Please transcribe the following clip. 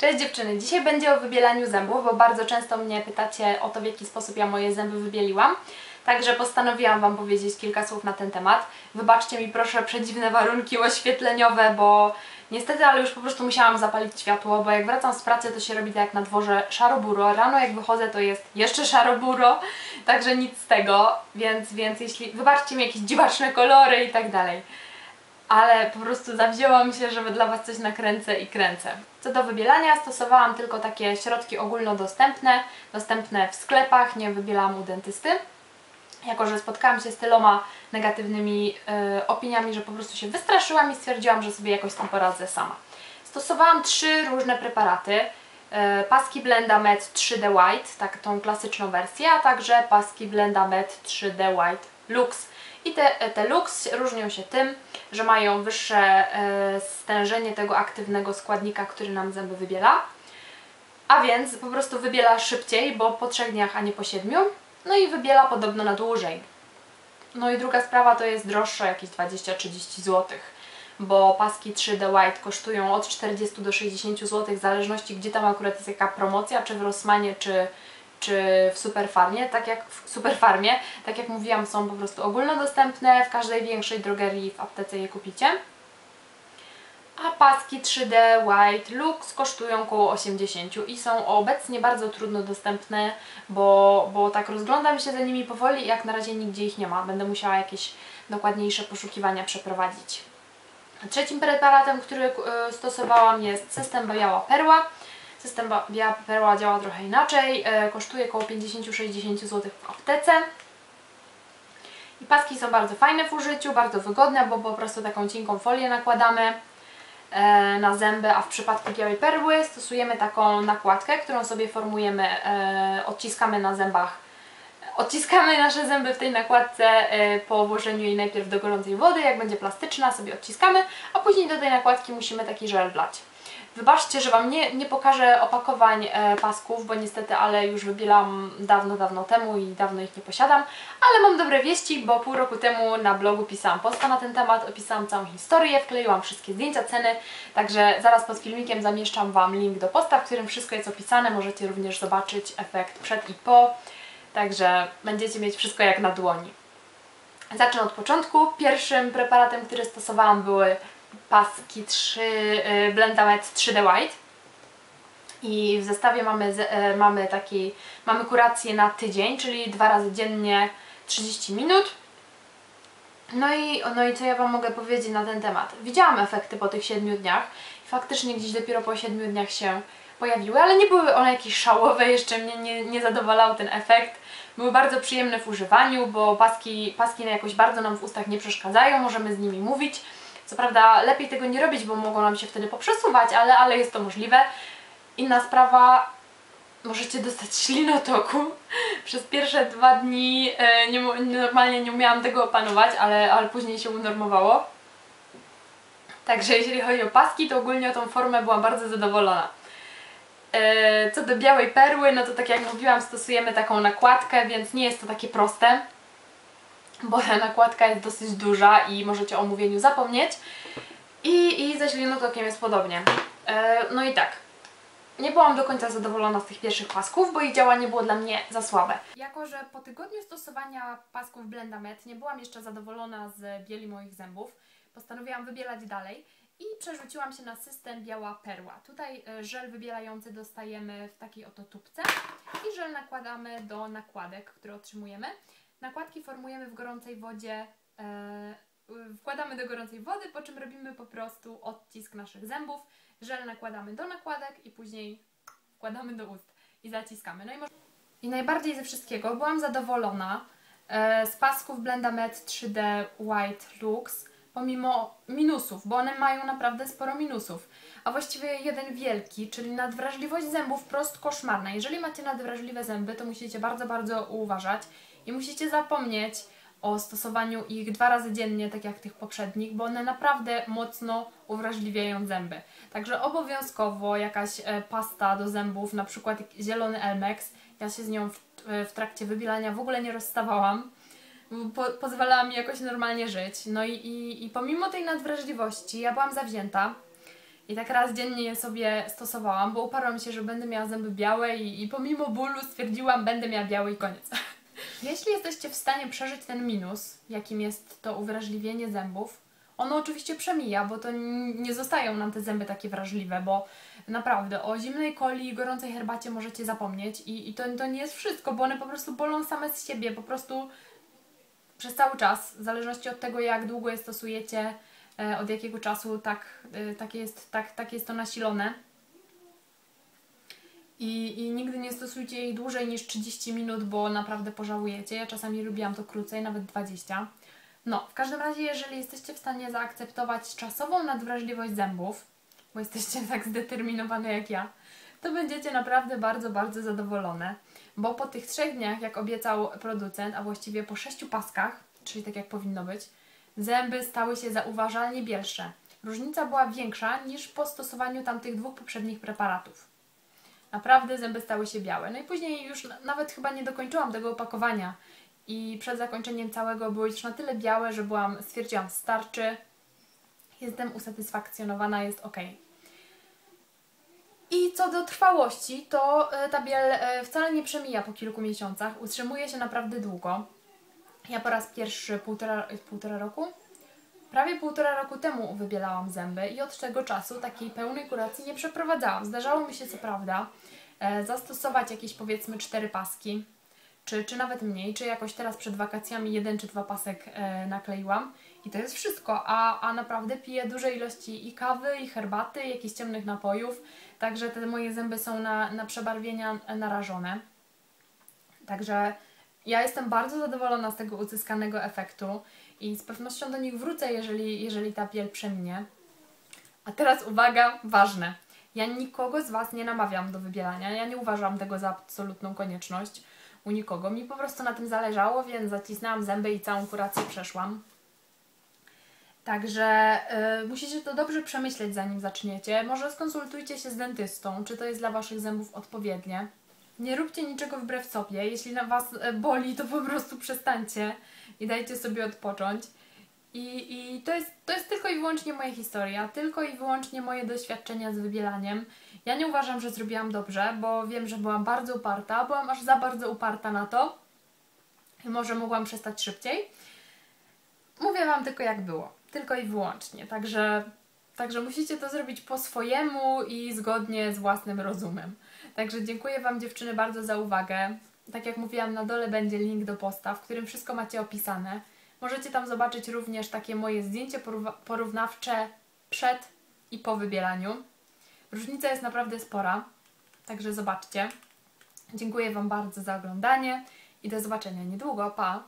Cześć dziewczyny, dzisiaj będzie o wybielaniu zębów, bo bardzo często mnie pytacie o to, w jaki sposób ja moje zęby wybieliłam. Także postanowiłam Wam powiedzieć kilka słów na ten temat. Wybaczcie mi proszę przedziwne warunki oświetleniowe, bo niestety, ale już po prostu musiałam zapalić światło, bo jak wracam z pracy, to się robi tak jak na dworze szaroburo. Rano jak wychodzę, to jest jeszcze szaroburo, także nic z tego, więc, więc jeśli... Wybaczcie mi jakieś dziwaczne kolory i tak dalej ale po prostu zawzięłam się, żeby dla Was coś nakręcę i kręcę. Co do wybielania, stosowałam tylko takie środki ogólnodostępne, dostępne w sklepach, nie wybielałam u dentysty. Jako, że spotkałam się z tyloma negatywnymi y, opiniami, że po prostu się wystraszyłam i stwierdziłam, że sobie jakoś z tym poradzę sama. Stosowałam trzy różne preparaty. Y, paski Blenda Med 3D White, tak tą klasyczną wersję, a także paski Blenda Med 3D White Lux. I te, te Lux różnią się tym, że mają wyższe e, stężenie tego aktywnego składnika, który nam zęby wybiela. A więc po prostu wybiela szybciej, bo po trzech dniach, a nie po siedmiu. No i wybiela podobno na dłużej. No i druga sprawa to jest droższe, jakieś 20-30 zł, bo paski 3D White kosztują od 40 do 60 zł, w zależności gdzie tam akurat jest jaka promocja, czy w Rossmanie, czy, czy w Superfarmie, tak jak w Superfarmie, tak jak mówiłam, są po prostu ogólnodostępne, w każdej większej drogerii w aptece je kupicie. A paski 3D White Lux kosztują około 80 i są obecnie bardzo trudno dostępne, bo, bo tak rozglądam się za nimi powoli i jak na razie nigdzie ich nie ma. Będę musiała jakieś dokładniejsze poszukiwania przeprowadzić. Trzecim preparatem, który y, stosowałam jest system Biała Perła. System Biała Perła działa trochę inaczej, e, kosztuje około 50-60 zł w aptece. I paski są bardzo fajne w użyciu, bardzo wygodne, bo po prostu taką cienką folię nakładamy e, na zęby, a w przypadku białej perły stosujemy taką nakładkę, którą sobie formujemy, e, odciskamy na zębach. Odciskamy nasze zęby w tej nakładce po włożeniu jej najpierw do gorącej wody, jak będzie plastyczna sobie odciskamy, a później do tej nakładki musimy taki żel wlać. Wybaczcie, że Wam nie, nie pokażę opakowań e, pasków, bo niestety, ale już wybielałam dawno, dawno temu i dawno ich nie posiadam, ale mam dobre wieści, bo pół roku temu na blogu pisałam posta na ten temat, opisałam całą historię, wkleiłam wszystkie zdjęcia, ceny, także zaraz pod filmikiem zamieszczam Wam link do posta, w którym wszystko jest opisane, możecie również zobaczyć efekt przed i po, także będziecie mieć wszystko jak na dłoni. Zacznę od początku. Pierwszym preparatem, który stosowałam były paski 3, y, Blendamet 3D White i w zestawie mamy, y, mamy taki, mamy kurację na tydzień, czyli dwa razy dziennie 30 minut. No i, no i co ja Wam mogę powiedzieć na ten temat? Widziałam efekty po tych 7 dniach i faktycznie gdzieś dopiero po 7 dniach się pojawiły, ale nie były one jakieś szałowe, jeszcze mnie nie, nie zadowalał ten efekt. Były bardzo przyjemne w używaniu, bo paski, paski jakoś bardzo nam w ustach nie przeszkadzają, możemy z nimi mówić. Co prawda lepiej tego nie robić, bo mogą nam się wtedy poprzesuwać, ale, ale jest to możliwe. Inna sprawa, możecie dostać ślinotoku. Przez pierwsze dwa dni e, nie, normalnie nie umiałam tego opanować, ale, ale później się unormowało. Także jeśli chodzi o paski, to ogólnie o tą formę byłam bardzo zadowolona. E, co do białej perły, no to tak jak mówiłam, stosujemy taką nakładkę, więc nie jest to takie proste bo ta nakładka jest dosyć duża i możecie o mówieniu zapomnieć. I, i ze ślinotokiem jest podobnie. E, no i tak, nie byłam do końca zadowolona z tych pierwszych pasków, bo ich działanie było dla mnie za słabe. Jako, że po tygodniu stosowania pasków Blenda Med nie byłam jeszcze zadowolona z bieli moich zębów, postanowiłam wybielać dalej i przerzuciłam się na system Biała Perła. Tutaj e, żel wybielający dostajemy w takiej oto tubce i żel nakładamy do nakładek, które otrzymujemy. Nakładki formujemy w gorącej wodzie, e, wkładamy do gorącej wody, po czym robimy po prostu odcisk naszych zębów. Żel nakładamy do nakładek i później wkładamy do ust i zaciskamy. No i, może... I najbardziej ze wszystkiego byłam zadowolona e, z pasków Blenda Med 3D White Lux, pomimo minusów, bo one mają naprawdę sporo minusów. A właściwie jeden wielki, czyli nadwrażliwość zębów prost koszmarna. Jeżeli macie nadwrażliwe zęby, to musicie bardzo, bardzo uważać i musicie zapomnieć o stosowaniu ich dwa razy dziennie, tak jak tych poprzednich, bo one naprawdę mocno uwrażliwiają zęby. Także obowiązkowo jakaś e, pasta do zębów, na przykład zielony Elmex, ja się z nią w, e, w trakcie wybilania w ogóle nie rozstawałam, po, pozwalała mi jakoś normalnie żyć. No i, i, i pomimo tej nadwrażliwości ja byłam zawzięta, I tak raz dziennie je sobie stosowałam, bo uparłam się, że będę miała zęby białe i, i pomimo bólu stwierdziłam, będę miała białe i koniec. Jeśli jesteście w stanie przeżyć ten minus, jakim jest to uwrażliwienie zębów, ono oczywiście przemija, bo to nie zostają nam te zęby takie wrażliwe, bo naprawdę o zimnej coli i gorącej herbacie możecie zapomnieć i, i to, to nie jest wszystko, bo one po prostu bolą same z siebie, po prostu przez cały czas, w zależności od tego jak długo je stosujecie, e, od jakiego czasu tak, takie, jest, tak, tak jest to nasilone. I, I nigdy nie stosujcie jej dłużej niż 30 minut, bo naprawdę pożałujecie. Ja czasami lubiłam to krócej, nawet 20. No, w każdym razie, jeżeli jesteście w stanie zaakceptować czasową nadwrażliwość zębów, bo jesteście tak zdeterminowane jak ja, to będziecie naprawdę bardzo, bardzo zadowolone, bo po tych trzech dniach, jak obiecał producent, a właściwie po sześciu paskach, czyli tak jak powinno być, zęby stały się zauważalnie bielsze. Różnica była większa niż po stosowaniu tamtych dwóch poprzednich preparatów. Naprawdę zęby stały się białe. No i później już na- nawet chyba nie dokończyłam tego opakowania i przed zakończeniem całego były już na tyle białe, że byłam, stwierdziłam, starczy. Jestem usatysfakcjonowana, jest ok. I co do trwałości, to e, ta biel e, wcale nie przemija po kilku miesiącach, utrzymuje się naprawdę długo. Ja po raz pierwszy półtora, półtora roku, prawie półtora roku temu wybielałam zęby i od tego czasu takiej pełnej kuracji nie przeprowadzałam. Zdarzało mi się co prawda e, zastosować jakieś powiedzmy cztery paski, czy, czy nawet mniej, czy jakoś teraz przed wakacjami jeden czy dwa pasek e, nakleiłam i to jest wszystko, a, a naprawdę piję duże ilości i kawy, i herbaty, i jakichś ciemnych napojów, także te moje zęby są na, na przebarwienia narażone. Także ja jestem bardzo zadowolona z tego uzyskanego efektu i z pewnością do nich wrócę, jeżeli, jeżeli ta piel przeminie. A teraz uwaga, ważne. Ja nikogo z Was nie namawiam do wybielania, ja nie uważam tego za absolutną konieczność u nikogo. Mi po prostu na tym zależało, więc zacisnęłam zęby i całą kurację przeszłam. Także y, musicie to dobrze przemyśleć, zanim zaczniecie. Może skonsultujcie się z dentystą, czy to jest dla Waszych zębów odpowiednie. Nie róbcie niczego wbrew sobie. Jeśli na Was e, boli, to po prostu przestańcie i dajcie sobie odpocząć. I, i to, jest, to jest tylko i wyłącznie moja historia, tylko i wyłącznie moje doświadczenia z wybielaniem. Ja nie uważam, że zrobiłam dobrze, bo wiem, że byłam bardzo uparta, byłam aż za bardzo uparta na to. Może mogłam przestać szybciej. Mówię Wam tylko jak było, tylko i wyłącznie. Także, także musicie to zrobić po swojemu i zgodnie z własnym rozumem. Także dziękuję Wam dziewczyny bardzo za uwagę. Tak jak mówiłam, na dole będzie link do posta, w którym wszystko macie opisane. Możecie tam zobaczyć również takie moje zdjęcie porów- porównawcze przed i po wybielaniu. Różnica jest naprawdę spora, także zobaczcie. Dziękuję Wam bardzo za oglądanie i do zobaczenia niedługo. Pa!